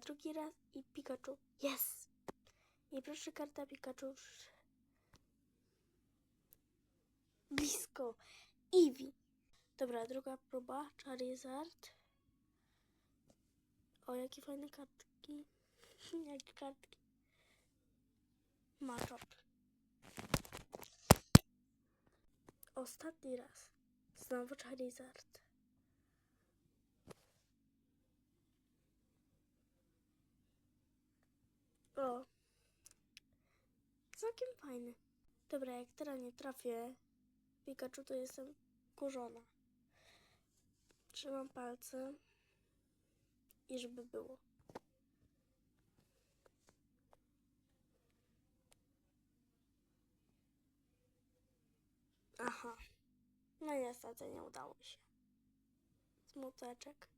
Drugi raz i Pikachu. Yes! I proszę karta Pikachu. Blisko. Eevee. Dobra, druga próba. Charizard. O, jakie fajne kartki. Jakie kartki. Machop. Ostatni raz. Znowu Charizard. O. Całkiem fajny. Dobra, jak teraz nie trafię Pikachu, to jestem kurzona. Trzymam palce i żeby było. Aha. No niestety nie udało się. Smuteczek.